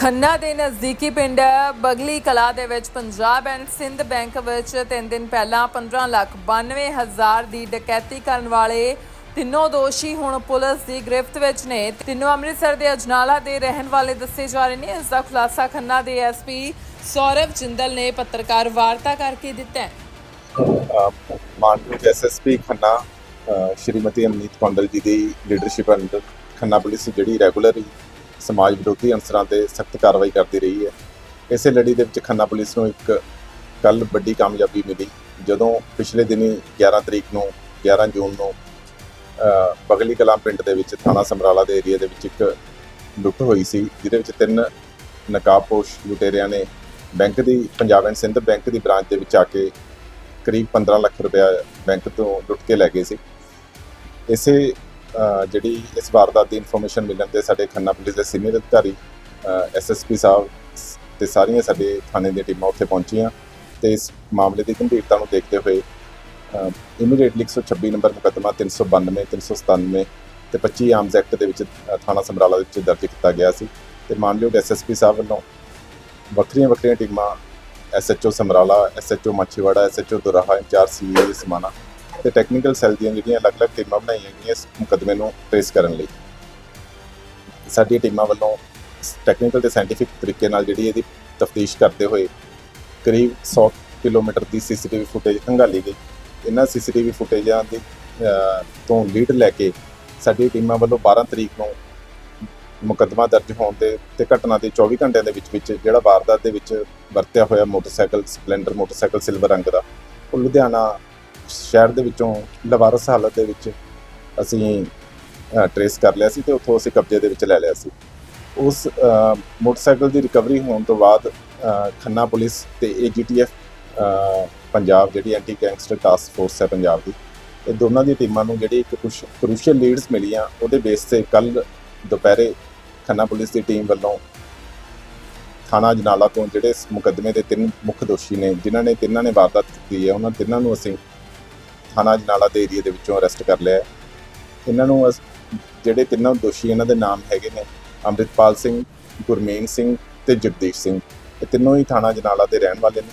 ਖੰਨਾ ਦੇ ਨਜ਼ਦੀਕੀ ਪਿੰਡ ਬਗਲੀ ਕਲਾ ਦੇ ਵਿੱਚ ਪੰਜਾਬ ਐਂਡ ਸਿੰਧ ਬੈਂਕ ਵਿੱਚ ਤਿੰਨ ਦਿਨ ਪਹਿਲਾਂ 15 ਲੱਖ 92 ਹਜ਼ਾਰ ਦੀ ਡਕੈਤੀ ਕਰਨ ਵਾਲੇ ਤਿੰਨੋਂ ਦੋਸ਼ੀ ਹੁਣ ਪੁਲਿਸ ਦੀ ਗ੍ਰਿਫਤ ਵਿੱਚ ਨੇ। ਤਿੰਨੋਂ ਅੰਮ੍ਰਿਤਸਰ ਦੇ ਅਜਨਾਲਾ ਦੇ ਰਹਿਣ ਵਾਲੇ ਦੱਸੇ ਜਾ ਰਹੇ ਨੇ। ਇਸ ਦਾ ਖੁਲਾਸਾ ਖੰਨਾ ਦੇ ਐਸਪੀ ਸੌਰਵ ਜਿੰਦਲ ਨੇ ਪੱਤਰਕਾਰ ਵਾਰਤਾ ਕਰਕੇ ਦਿੱਤਾ ਹੈ। ਮਾਨਯੋਗ ਐਸਐਸਪੀ ਖੰਨਾ ਸ਼੍ਰੀਮਤੀ ਅਮਨੀਤ ਕੌਂਡਲ ਜੀ ਦੀ ਲੀਡਰਸ਼ਿਪ ਅੰਡਰ ਖੰਨਾ ਪੁਲਿਸ ਜਿਹੜੀ ਰੈਗੂਲਰ ਸਮਾਜ ਵਿਰੋਧੀ ਅਨਸਰਾਂ ਤੇ ਸਖਤ ਕਾਰਵਾਈ ਕਰਦੀ ਰਹੀ ਹੈ। ਇਸੇ ਲੜੀ ਦੇ ਵਿੱਚ ਖੰਨਾ ਪੁਲਿਸ ਨੂੰ ਇੱਕ ਕੱਲ ਵੱਡੀ ਕਾਮਯਾਬੀ ਮਿਲੀ, ਜਦੋਂ ਪਿਛਲੇ ਦਿਨੀ 11 ਤਰੀਕ ਨੂੰ 11 ਜੂਨ ਨੂੰ ਬਗਲੀ ਕਲਾਂ ਪਿੰਡ ਦੇ ਵਿੱਚ ਥਾਣਾ ਸਮਰਾਲਾ ਦੇ ਏਰੀਆ ਦੇ ਵਿੱਚ ਇੱਕ ਲੁੱਟ ਹੋਈ ਸੀ, ਜਿਹਦੇ ਵਿੱਚ ਤਿੰਨ ਨਕਾਬਪੋਸ਼ ਲੁਟੇਰਿਆਂ ਨੇ ਬੈਂਕ ਦੀ, ਪੰਜਾਬ ਐਂਡ ਸਿੰਧ ਬੈਂਕ ਦੀ ਬ੍ਰਾਂਚ ਦੇ ਵਿੱਚ ਆ ਕੇ ਕਰੀਬ 15 ਲੱਖ ਰੁਪਇਆ ਬੈਂਕ ਤੋਂ ਲੁੱਟ ਕੇ ਲੈ ਗਏ ਸੀ। ਇਸੇ ਜਿਹੜੀ ਇਸ ਵਾਰਦਾਤ ਦੀ ਇਨਫੋਰਮੇਸ਼ਨ ਮਿਲਣ ਤੇ ਸਾਡੇ ਖੰਨਾ ਪੁਲਿਸ ਦੇ ਸੀਨੀਅਰ ਅਧਿਕਾਰੀ ਐਸਐਸਪੀ ਸਾਹਿਬ ਸ- ਤੇ ਸਾਰੀਆਂ ਸਾਡੇ ਥਾਣੇ ਦੀਆਂ ਟੀਮਾਂ ਉੱਥੇ ਪਹੁੰਚੀਆਂ ਤੇ ਇਸ ਮਾਮਲੇ ਦੀ ਗੰਭੀਰਤਾ ਨੂੰ ਦੇਖਦੇ ਹੋਏ ਇਮੀਡੀਏਟਲੀ 126 ਨੰਬਰ ਮੁਕੱਦਮਾ 392 397 ਤੇ 25 ਆਰਮਸ ਐਕਟ ਦੇ ਵਿੱਚ ਥਾਣਾ ਸਮਰਾਲਾ ਦੇ ਵਿੱਚ ਦਰਜ ਕੀਤਾ ਗਿਆ ਸੀ ਤੇ ਮਾਨਯੋਗ ਐਸਐਸਪੀ ਸਾਹਿਬ ਵੱਲੋਂ ਵੱਖਰੀਆਂ ਵੱਖਰੀਆਂ ਟੀਮਾਂ SHO Samrala SHO Machhiwara SHO Doraha incharge CIA Samana ਤੇ ਟੈਕਨੀਕਲ ਸੈੱਲ ਦੀਆਂ ਜਿਹੜੀਆਂ ਅਲੱਗ-ਅਲੱਗ ਟੀਮਾਂ ਬਣਾਈਆਂ ਗਈਆਂ ਇਸ ਮੁਕੱਦਮੇ ਨੂੰ ਟ੍ਰੇਸ ਕਰਨ ਲਈ। ਸਾਡੀਆਂ ਟੀਮਾਂ ਵੱਲੋਂ ਟੈਕਨੀਕਲ ਤੇ ਸਾਇੰਟੀਫਿਕ ਤਰੀਕੇ ਨਾਲ ਜਿਹੜੀ ਇਹਦੀ ਤਫਤੀਸ਼ ਕਰਦੇ ਹੋਏ ਕਰੀਬ 100 ਕਿਲੋਮੀਟਰ ਦੀ ਸੀਸੀਟੀਵੀ ਫੁਟੇਜ ਖੰਗਾਲੀ ਗਈ। ਇਹਨਾਂ ਸੀਸੀਟੀਵੀ ਫੁਟੇਜਾਂ ਦੀ ਤੋਂ ਲੀਡ ਲੈ ਕੇ ਸਾਡੀ ਟੀਮਾਂ ਵੱਲੋਂ 12 ਤਰੀਕ ਨੂੰ ਮੁਕੱਦਮਾ ਦਰਜ ਹੋਣ ਦੇ ਤੇ ਘਟਨਾ ਦੇ 24 ਘੰਟਿਆਂ ਦੇ ਵਿੱਚ ਵਿੱਚ ਜਿਹੜਾ ਵਾਰਦਾਤ ਦੇ ਵਿੱਚ ਵਰਤਿਆ ਹੋਇਆ ਮੋਟਰਸਾਈਕਲ, ਸਪਲੈਂਡਰ ਮੋਟਰਸਾਈਕਲ ਸਿਲਵਰ ਰੰਗ ਦਾ, ਉਹ ਲੁਧਿਆਣਾ ਸ਼ਹਿਰ ਦੇ ਵਿੱਚੋਂ ਲਵਾਰਸ ਹਾਲਤ ਦੇ ਵਿੱਚ ਅਸੀਂ ਟਰੇਸ ਕਰ ਲਿਆ ਸੀ ਤੇ ਉੱਥੋਂ ਅਸੀਂ ਕਬਜ਼ੇ ਦੇ ਵਿੱਚ ਲੈ ਲਿਆ ਸੀ। ਉਸ ਮੋਟਰਸਾਈਕਲ ਦੀ ਰਿਕਵਰੀ ਹੋਣ ਤੋਂ ਬਾਅਦ ਖੰਨਾ ਪੁਲਿਸ ਤੇ ਏਜੀਟੀਐਫ ਪੰਜਾਬ ਜਿਹੜੀ ਐਂਟੀ ਗੈਂਗਸਟਰ ਟਾਸਕ ਫੋਰਸ ਹੈ ਪੰਜਾਬ ਦੀ, ਇਹ ਦੋਨਾਂ ਦੀ ਟੀਮਾਂ ਨੂੰ ਜਿਹੜੀ ਇੱਕ ਕੁਝ ਕ੍ਰੂਸ਼ੀਅਲ ਲੀਡਸ ਮਿਲੀਆਂ, ਉਹਦੇ ਬੇਸ ਤੇ ਕੱਲ ਦੁਪਹਿਰੇ ਖੰਨਾ ਪੁਲਿਸ ਦੀ ਟੀਮ ਵੱਲੋਂ ਥਾਣਾ ਜਨਾਲਾ ਤੋਂ ਜਿਹੜੇ ਇਸ ਮੁਕੱਦਮੇ ਦੇ ਤਿੰਨ ਮੁੱਖ ਦੋਸ਼ੀ ਨੇ, ਜਿਨ੍ਹਾਂ ਨੇ ਤਿੰਨਾਂ ਨੇ ਵਾਰਦਾਤ ਕੀਤੀ ਹੈ, ਉਹਨਾਂ ਤਿੰਨਾਂ ਨੂੰ ਅਸੀਂ ਥਾਣਾ ਜਨਾਲਾ ਦੇ ਏਰੀਆ ਦੇ ਵਿੱਚੋਂ ਅਰੈਸਟ ਕਰ ਲਿਆ ਹੈ। ਇਹਨਾਂ ਨੂੰ ਅਸ- ਜਿਹੜੇ ਤਿੰਨੋਂ ਦੋਸ਼ੀ ਇਹਨਾਂ ਦੇ ਨਾਮ ਹੈਗੇ ਨੇ ਅੰਮ੍ਰਿਤਪਾਲ ਸਿੰਘ ਗੁਰਮੇਨ ਸਿੰਘ ਤੇ ਜਗਦੀਸ਼ ਸਿੰਘ। ਇਹ ਤਿੰਨੋਂ ਹੀ ਥਾਣਾ ਜਨਾਲਾ ਦੇ ਰਹਿਣ ਵਾਲੇ ਨੇ।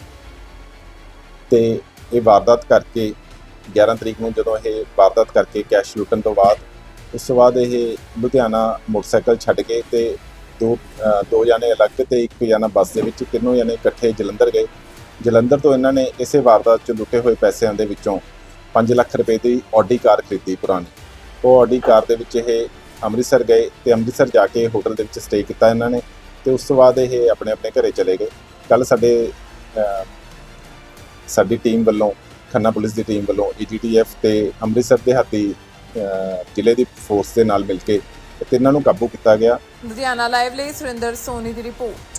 ਤੇ ਇਹ ਵਾਰਦਾਤ ਕਰਕੇ 11 ਤਰੀਕ ਨੂੰ ਜਦੋਂ ਇਹ ਵਾਰਦਾਤ ਕਰਕੇ ਕੈਸ਼ ਲੁੱਟਣ ਤੋਂ ਬਾਅਦ ਉਸ ਤੋਂ ਬਾਅਦ ਇਹ ਲੁਧਿਆਣਾ ਮੋਟਰਸਾਈਕਲ ਛੱਡ ਕੇ ਤੇ ਦੋ ਅ, ਦੋ ਜਾਣੇ ਅਲੱਗ ਤੇ ਇੱਕ ਜਾਣਾ ਬੱਸ ਦੇ ਵਿੱਚ ਤਿੰਨੋਂ ਜਾਣੇ ਇਕੱਠੇ ਜਲੰਧਰ ਗਏ। ਜਲੰਧਰ ਤੋਂ ਇਹਨਾਂ ਨੇ ਇਸੇ ਵਾਰਦਾਤ 'ਚ ਲੁੱਟੇ ਹੋਏ ਪੈਸਿਆਂ ਦੇ ਵਿੱਚੋਂ 5 ਲੱਖ ਰੁਪਏ ਦੀ ਆਡੀ ਕਾਰ ਖਰੀਦੀ ਪੁਰਾਣੀ। ਉਹ ਆਡੀ ਕਾਰ ਦੇ ਵਿੱਚ ਇਹ ਅੰਮ੍ਰਿਤਸਰ ਗਏ ਤੇ ਅੰਮ੍ਰਿਤਸਰ ਜਾ ਕੇ ਹੋਟਲ ਦੇ ਵਿੱਚ ਸਟੇ ਕੀਤਾ ਇਹਨਾਂ ਨੇ ਤੇ ਉਸ ਤੋਂ ਬਾਅਦ ਇਹ ਆਪਣੇ ਆਪਣੇ ਘਰੇ ਚਲੇ ਗਏ। ਕੱਲ ਸਾਡੇ ਸਾਡੀ ਟੀਮ ਵੱਲੋਂ, ਖੰਨਾ ਪੁਲਿਸ ਦੀ ਟੀਮ ਵੱਲੋਂ ਈਜੀਟੀਐਫ ਤੇ ਅੰਮ੍ਰਿਤਸਰ ਦੇ ਹਾਤੀ ਜ਼ਿਲ੍ਹੇ ਦੀ ਫੋਰਸ ਦੇ ਨਾਲ ਮਿਲ ਕੇ ਇਹ ਤਿੰਨਾਂ ਨੂੰ ਕਾਬੂ ਕੀਤਾ ਗਿਆ। ਲੁਧਿਆਣਾ ਲਾਈਵ ਲਈ ਸੁਰਿੰਦਰ ਸੋਨੀ ਦੀ ਰਿਪੋਰਟ।